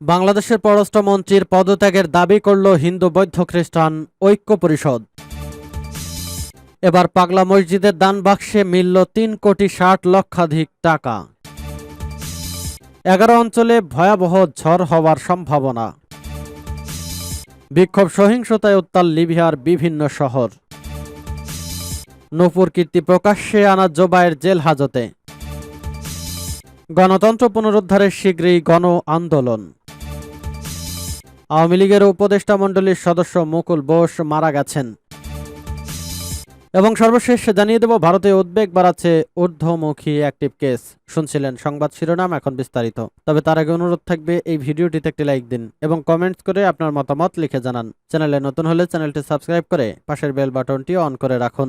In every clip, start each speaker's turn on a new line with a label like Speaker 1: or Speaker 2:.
Speaker 1: বাংলাদেশের পররাষ্ট্রমন্ত্রীর পদত্যাগের দাবি করল হিন্দু বৌদ্ধ খ্রিস্টান ঐক্য পরিষদ এবার পাগলা মসজিদের দান বাক্সে মিলল তিন কোটি ষাট লক্ষাধিক টাকা। এগারো অঞ্চলে ভয়াবহ ঝড় হওয়ার সম্ভাবনা। বিক্ষোভ সহিংসতায় উত্তাল লিবিয়ার বিভিন্ন শহর। নূপুর কীর্তি প্রকাশ্যে আনা জোবায়ের জেল হাজতে। গণতন্ত্র পুনরুদ্ধারের শীঘ্রই গণ আন্দোলন। আওয়ামী লীগের উপদেষ্টা মণ্ডলীর সদস্য মুকুল বোস মারা গেছেন। এবং সর্বশেষ জানিয়ে দেব, ভারতে উদ্বেগ বাড়াচ্ছে ঊর্ধ্বমুখী অ্যাক্টিভ কেস শুনছিলেন সংবাদ শিরোনাম, এখন বিস্তারিত। তবে তার আগে অনুরোধ থাকবে, এই ভিডিওটিতে একটি লাইক দিন এবং কমেন্টস করে আপনার মতামত লিখে জানান। চ্যানেলে নতুন হলে চ্যানেলটি সাবস্ক্রাইব করে পাশের বেল বাটনটি অন করে রাখুন।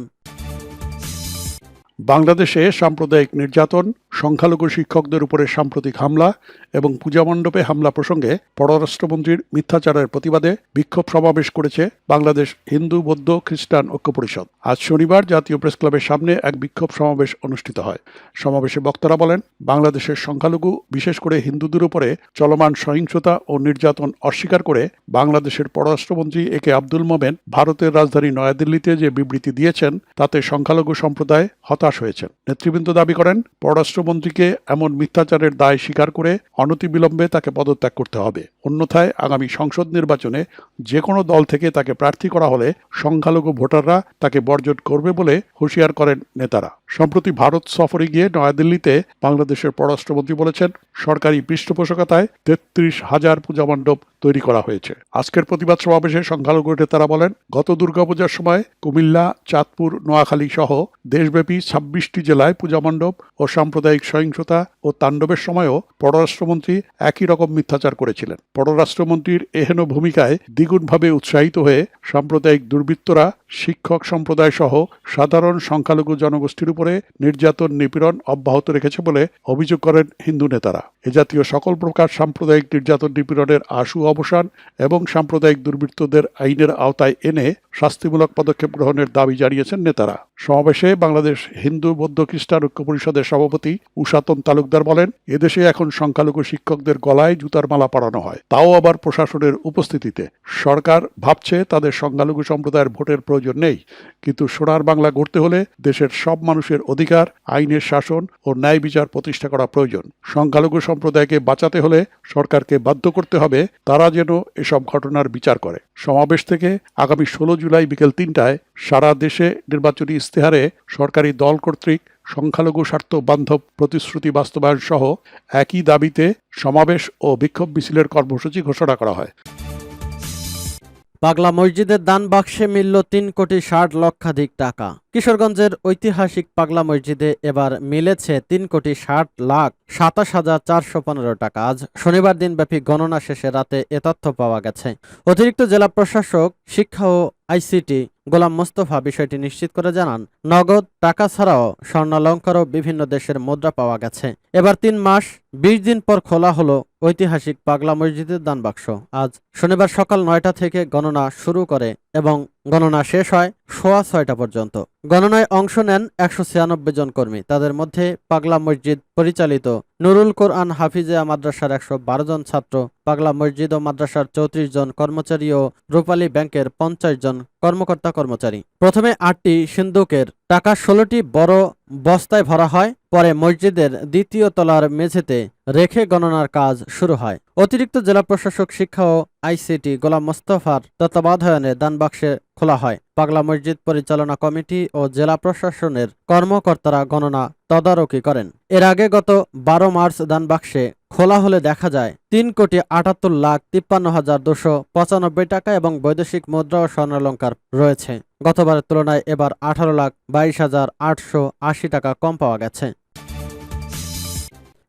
Speaker 2: বাংলাদেশে সাম্প্রদায়িক নির্যাতন, সংখ্যালঘু শিক্ষকদের উপরে সাম্প্রতিক হামলা এবং পূজা মণ্ডপে হামলা প্রসঙ্গে পররাষ্ট্রমন্ত্রীর মিথ্যাচারের প্রতিবাদে বিক্ষোভ সমাবেশ করেছে বাংলাদেশ হিন্দু, বৌদ্ধ, খ্রিস্টান ঐক্য পরিষদ আজ শনিবার জাতীয় প্রেস ক্লাবের সামনে এক বিক্ষোভ সমাবেশ অনুষ্ঠিত হয়। সমাবেশে বক্তারা বলেন, বাংলাদেশের সংখ্যালঘু, বিশেষ করে হিন্দুদের উপরে চলমান সহিংসতা ও নির্যাতন অস্বীকার করে বাংলাদেশের পররাষ্ট্রমন্ত্রী এ কে আব্দুল মোমেন ভারতের রাজধানী নয়াদিল্লিতে যে বিবৃতি দিয়েছেন, তাতে সংখ্যালঘু সম্প্রদায় হতাশ হয়েছেন নেতৃবৃন্দ দাবি করেন, পররাষ্ট্রমন্ত্রীকে এমন মিথ্যাচারের দায় স্বীকার করে অনতিবিলম্বে তাকে পদত্যাগ করতে হবে। অন্যথায় আগামী সংসদ নির্বাচনে যে কোনো দল থেকে তাকে প্রার্থী করা হলে সংখ্যালঘু ভোটাররা তাকে বর্জন করবে বলে হুঁশিয়ার করেন নেতারা। সম্প্রতি ভারত সফরে গিয়ে নয়াদিল্লিতে বাংলাদেশের পররাষ্ট্রমন্ত্রী বলেছেন, সরকারি পৃষ্ঠপোষকতায় তেত্রিশ হাজার পূজা মণ্ডপ তৈরি করা হয়েছে। আজকের প্রতিবাদ সমাবেশে সংখ্যালঘু নেতারা বলেন, গত দুর্গাপূজার সময় কুমিল্লা, চাঁদপুর, নোয়াখালী সহ দেশব্যাপী ছাব্বিশটি জেলায় পূজা মণ্ডপ ও সাম্প্রদায়িক সহিংসতা ও তাণ্ডবের সময়ও পররাষ্ট্রমন্ত্রী একই রকম মিথ্যাচার করেছিলেন। পররাষ্ট্রমন্ত্রীর এহেন ভূমিকায় দ্বিগুণভাবে উৎসাহিত হয়ে সাম্প্রদায়িক দুর্বৃত্তরা, শিক্ষক সম্প্রদায় সহ সাধারণ সংখ্যালঘু জনগোষ্ঠীর উপরে নির্যাতন, নিপীড়ন অব্যাহত রেখেছে বলে অভিযোগ করেন হিন্দু নেতারা। এ জাতীয় সকল প্রকার সাম্প্রদায়িক নির্যাতন, নিপীড়নের আশু, অবসান এবং সাম্প্রদায়িক দুর্বৃত্তদের আইনের আওতায় এনে শাস্তিমূলক পদক্ষেপ গ্রহণের দাবি জানিয়েছেন নেতারা। সমাবেশে বাংলাদেশ হিন্দু, বৌদ্ধ, খ্রিস্টান ঐক্য পরিষদের সভাপতি উষাতন তালুকদার বলেন, এদেশে এখন সংখ্যালঘু শিক্ষকদের গলায় জুতার মালা পরানো হয়। তাও আবার প্রশাসনের উপস্থিতিতে। সরকার ভাবছে তাদের সংখ্যালঘু সম্প্রদায়ের ভোটের প্রয়োজন নেই, কিন্তু সোনার বাংলা গড়তে হলে দেশের সব মানুষের অধিকার, আইনের শাসন ও ন্যায় বিচার প্রতিষ্ঠা করা প্রয়োজন। সংখ্যালঘু সম্প্রদায়কে বাঁচাতে হলে সরকারকে বাধ্য করতে হবে তারা যেন এসব ঘটনার বিচার করে। সমাবেশ থেকে আগামী ষোলো জুলাই বিকেল তিনটায় সারা দেশে নির্বাচনী ইস্তেহারে সরকারি দল কর্তৃক সংখ্যালঘু স্বার্থ বান্ধব প্রতিশ্রুতি বাস্তবায়ন সহ একই দাবিতে সমাবেশ ও বিক্ষোভ মিছিলের কর্মসূচি ঘোষণা করা হয়।
Speaker 1: পাগলা মসজিদের দান বাক্সে মিলল তিন কোটি ষাট লক্ষাধিক টাকা। কিশোরগঞ্জের ঐতিহাসিক পাগলা মসজিদে এবার মিলেছে তিন কোটি ষাট লাখ সাতাশ হাজার চারশো পনেরো টাকা। আজ শনিবার দিনব্যাপী গণনা শেষে রাতে এ তথ্য পাওয়া গেছে। অতিরিক্ত জেলা প্রশাসক, শিক্ষা ও আইসিটি গোলাম মোস্তফা বিষয়টি নিশ্চিত করে জানান, নগদ টাকা ছাড়াও স্বর্ণালঙ্কারও বিভিন্ন দেশের মুদ্রা পাওয়া গেছে। এবার তিন মাস, বিশ দিন পর খোলা হলো ঐতিহাসিক পাগলা মসজিদের দানবাক্স আজ শনিবার সকাল নয়টা থেকে গণনা শুরু করে এবং গণনা শেষ হয় সোয়া ছয়টা পর্যন্ত। গণনায় অংশ নেন একশো ছিয়ানব্বই জন কর্মী। তাদের মধ্যে পাগলা মসজিদ পরিচালিত। নুরুল কোরআন হাফিজিয়া মাদ্রাসার একশো বারো জন ছাত্র। পাগলা মসজিদ ও মাদ্রাসার চৌত্রিশ জন কর্মচারী ও রূপালী ব্যাংকের পঞ্চাশ জন কর্মকর্তা কর্মচারী। প্রথমে আটটি সিন্ধুকের টাকা ষোলোটি বড় বস্তায় ভরা হয়, পরে মসজিদের দ্বিতীয় তলার মেঝেতে রেখে গণনার কাজ শুরু হয়। অতিরিক্ত জেলা প্রশাসক শিক্ষা ও আইসিটি গোলাম মোস্তফার তত্ত্বাবধানে দানবাক্সে খোলা হয়। পাগলা মসজিদ পরিচালনা কমিটি ও জেলা প্রশাসনের কর্মকর্তারা গণনা তদারকি করেন। এর আগে গত বারো মার্চ দানবাক্সে খোলা হলে দেখা যায়, তিন কোটি আটাত্তর লাখ তিপ্পান্ন হাজার দুশো পঁচানব্বই টাকা এবং বৈদেশিক মুদ্রা ও স্বর্ণালঙ্কার রয়েছে। গতবারের তুলনায় এবার আঠারো লাখ বাইশ হাজার আটশো আশি টাকা কম পাওয়া গেছে।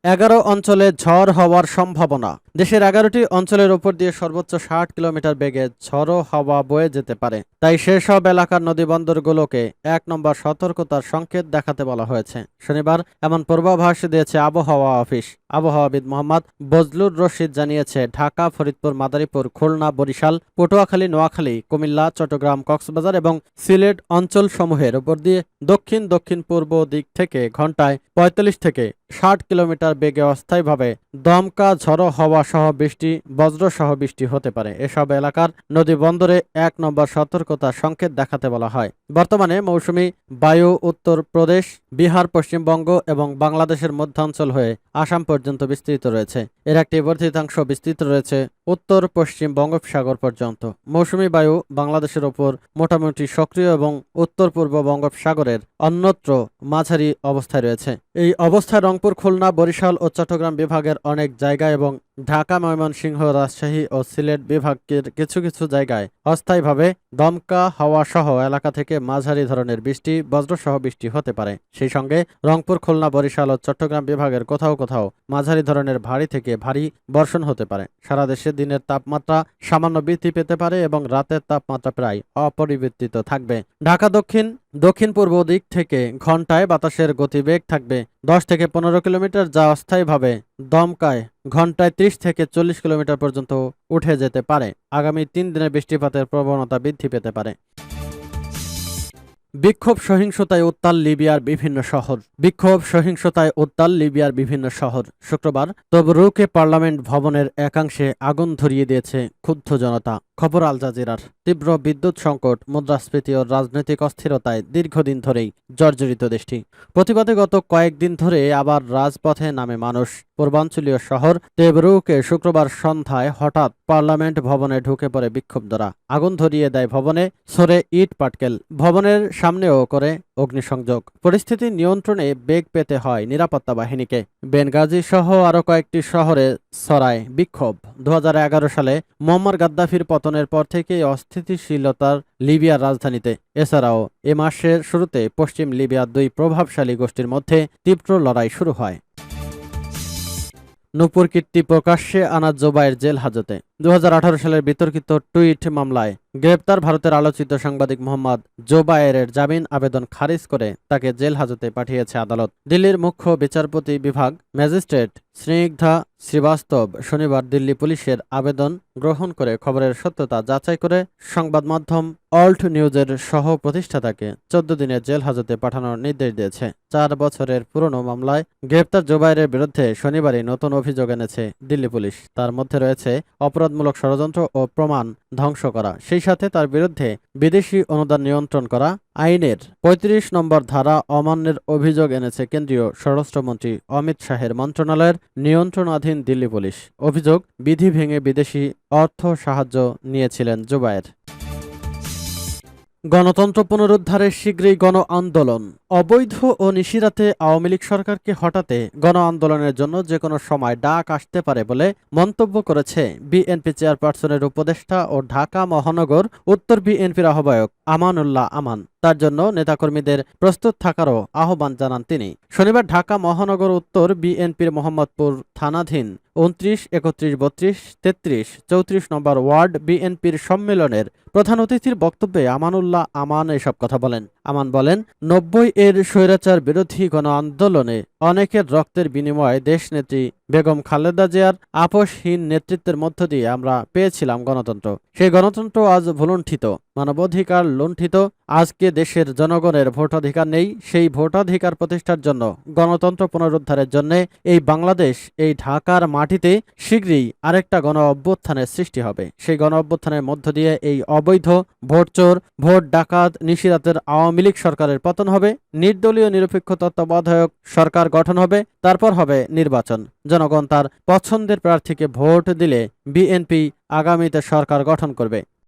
Speaker 1: এগারো অঞ্চলে ঝড় হওয়ার সম্ভাবনা। দেশের এগারোটি অঞ্চলের উপর দিয়ে সর্বোচ্চ ষাট কিলোমিটার বেগে ঝড়ো হাওয়া বয়ে যেতে পারে। তাই সেসব এলাকার নদীবন্দরগুলোকে এক নম্বর সতর্কতার সংকেত দেখাতে বলা হয়েছে। শনিবার এমন পূর্বাভাস দিয়েছে আবহাওয়া অফিস। আবহাওয়াবিদ মোহাম্মদ বজলুর রশিদ জানিয়েছে, ঢাকা, ফরিদপুর, মাদারীপুর, খুলনা, বরিশাল, পটুয়াখালী, নোয়াখালী, কুমিল্লা, চট্টগ্রাম, কক্সবাজার এবং সিলেট অঞ্চল সমূহের উপর দিয়ে দক্ষিণ দক্ষিণ, পূর্ব দিক থেকে ঘন্টায় পঁয়তাল্লিশ থেকে ষাট কিলোমিটার বেগে অস্থায়ীভাবে দমকা ঝড়ো হওয়া সহ বৃষ্টি, বজ্রসহ বৃষ্টি হতে পারে। এসব এলাকার নদী বন্দরে এক নম্বর সতর্কতা সংকেত দেখাতে বলা হয়। বর্তমানে মৌসুমি বায়ু উত্তর প্রদেশ, বিহার, পশ্চিমবঙ্গ এবং বাংলাদেশের মধ্যাঞ্চল হয়ে আসাম পর্যন্ত বিস্তৃত রয়েছে। এর একটি বর্ধিতাংশ বিস্তৃত রয়েছে উত্তর পশ্চিম বঙ্গোপসাগর পর্যন্ত। মৌসুমী বায়ু বাংলাদেশের ওপর মোটামুটি সক্রিয় এবং উত্তর পূর্ব বঙ্গোপসাগরের অন্যত্র মাঝারি অবস্থায় রয়েছে। এই অবস্থায় রংপুর, খুলনা, বরিশাল ও চট্টগ্রাম বিভাগের অনেক জায়গা এবং ঢাকা, ময়মনসিংহ, রাজশাহী ও সিলেট বিভাগের কিছু কিছু জায়গায় অস্থায়ীভাবে দমকা হাওয়া সহ এলাকা থেকে মাঝারি ধরনের বৃষ্টি, বজ্রসহ বৃষ্টি হতে পারে। সেই সঙ্গে রংপুর, খুলনা, বরিশাল ও চট্টগ্রাম বিভাগের কোথাও কোথাও মাঝারি ধরনের ভারী থেকে ভারী বর্ষণ হতে পারে। সারা দেশে দিনের তাপমাত্রা সামান্য বৃদ্ধি পেতে পারে এবং রাতের তাপমাত্রা প্রায় অপরিবর্তিত থাকবে। ঢাকা দক্ষিণ দক্ষিণ পূর্ব দিক থেকে ঘন্টায় বাতাসের গতিবেগ থাকবে দশ থেকে পনেরো কিলোমিটার, যা অস্থায়ীভাবে দমকায় ঘন্টায় ত্রিশ থেকে চল্লিশ কিলোমিটার পর্যন্ত উঠে যেতে পারে। আগামী তিন দিনে বৃষ্টিপাতের প্রবণতা বৃদ্ধি পেতে পারে। বিক্ষোভ, সহিংসতায় উত্তাল লিবিয়ার বিভিন্ন শহর। বিক্ষোভ, সহিংসতায় উত্তাল লিবিয়ার বিভিন্ন শহর। শুক্রবার তবরুকে পার্লামেন্ট ভবনের একাংশে আগুন ধরিয়ে দিয়েছে ক্ষুব্ধ জনতা। খবর আল জাজিরার। তীব্র বিদ্যুৎ সংকট, মুদ্রাস্ফীতি ও রাজনৈতিক অস্থিরতায় দীর্ঘদিন ধরেই জর্জরিত দেশটি। প্রতিবাদে গত কয়েকদিন ধরে আবার রাজপথে নামে মানুষ। পূর্বাঞ্চলীয় শহর তেবরুকে শুক্রবার সন্ধ্যায় হঠাৎ পার্লামেন্ট ভবনে ঢুকে পড়ে বিক্ষুব্ধরা। আগুন ধরিয়ে দেয় ভবনে, সরে ইট পাটকেল। ভবনের সামনেও করে অগ্নিসংযোগ। পরিস্থিতি নিয়ন্ত্রণে বেগ পেতে হয় নিরাপত্তা বাহিনীকে। বেনগাজি সহ আরও কয়েকটি শহরে ছড়ায় বিক্ষোভ। দু হাজার এগারো সালে মোহাম্মদ গাদ্দাফির পতনের পর থেকেই অস্থিতিশীলতার লিবিয়ার রাজধানীতে। এছাড়াও এ মাসের শুরুতে পশ্চিম লিবিয়ার দুই প্রভাবশালী গোষ্ঠীর মধ্যে তীব্র লড়াই শুরু হয়। নূপুর কীর্তি প্রকাশ্যে আনা জোবাইয়ের জেল হাজতে। দু হাজার আঠারো সালের বিতর্কিত টুইট মামলায় গ্রেপ্তার ভারতের আলোচিত সাংবাদিক মোহাম্মদ জোবায়ের জামিন আবেদন খারিজ করে তাকে জেল হাজতে পাঠিয়েছে আদালত। দিল্লির মুখ্য বিচারপতি বিভাগ ম্যাজিস্ট্রেট স্নিগ্ধা শ্রীবাস্তব শনিবার দিল্লি পুলিশের আবেদন গ্রহণ করে খবরের সত্যতা যাচাই করে সংবাদ মাধ্যম অল্ট নিউজের সহ প্রতিষ্ঠাতাকে চোদ্দ দিনের জেল হাজতে পাঠানোর নির্দেশ দিয়েছে। চার বছরের পুরনো মামলায় গ্রেপ্তার জোবাইরের বিরুদ্ধে শনিবারই নতুন অভিযোগ এনেছে দিল্লি পুলিশ। তার মধ্যে রয়েছে অপরাধমূলক ষড়যন্ত্র ও প্রমাণ ধ্বংস করা। সেই সাথে তার বিরুদ্ধে বিদেশি অনুদান নিয়ন্ত্রণ করা। আইনের ৩৫ নম্বর ধারা অমান্যের অভিযোগ এনেছে কেন্দ্রীয় স্বরাষ্ট্রমন্ত্রী অমিত শাহের মন্ত্রণালয়ের নিয়ন্ত্রণাধীন দিল্লি পুলিশ। অভিযোগ, বিধি ভেঙে বিদেশি অর্থ সাহায্য নিয়েছিলেন জুবায়ের। গণতন্ত্র পুনরুদ্ধারে শীঘ্রই গণ আন্দোলন অবৈধ ও নিশিরাতে আওয়ামী লীগ সরকারকে হটাতে গণ আন্দোলনের জন্য যে কোনো সময় ডাক আসতে পারে বলে মন্তব্য করেছে বিএনপি চেয়ারপারসনের উপদেষ্টা ও ঢাকা মহানগর উত্তর বিএনপির আহ্বায়ক আমানুল্লাহ আমান। তার জন্য নেতাকর্মীদের প্রস্তুত থাকারও আহ্বান জানান তিনি। শনিবার ঢাকা মহানগর উত্তর বিএনপির মোহাম্মদপুর থানাধীন উনত্রিশ, একত্রিশ, বত্রিশ, তেত্রিশ, চৌত্রিশ নম্বর ওয়ার্ড বিএনপির সম্মেলনের প্রধান অতিথির বক্তব্যে আমানুল্লাহ আমান এসব কথা বলেন। আমান বলেন, নব্বই এর স্বৈরাচার বিরোধী গণ আন্দোলনে অনেকের রক্তের বিনিময়ে দেশনেত্রী বেগম খালেদা জিয়ার আপোষহীন নেতৃত্বের মধ্য দিয়ে আমরা পেয়েছিলাম গণতন্ত্র। সেই গণতন্ত্র আজ ভুলুণ্ঠিত, মানবাধিকার লুণ্ঠিত আজকে দেশের জনগণের ভোটাধিকার নেই, সেই ভোটাধিকার প্রতিষ্ঠার জন্য গণতন্ত্র পুনরুদ্ধারের জন্য এই বাংলাদেশ, এই ঢাকার মাটিতে শীঘ্রই আরেকটা গণ অভ্যুত্থানের সৃষ্টি হবে। সেই গণ অভ্যুত্থানের মধ্য দিয়ে এই অবৈধ ভোটচোর, ভোট ডাকাত, নিশিরাতের আওয়ামী লীগ সরকারের পতন হবে, নির্দলীয় নিরপেক্ষ তত্ত্বাবধায়ক সরকার গঠন হবে, তারপর হবে নির্বাচন। জনগণ তার পছন্দের প্রার্থীকে ভোট দিলে বিএনপি আগামীতে সরকার গঠন করবে।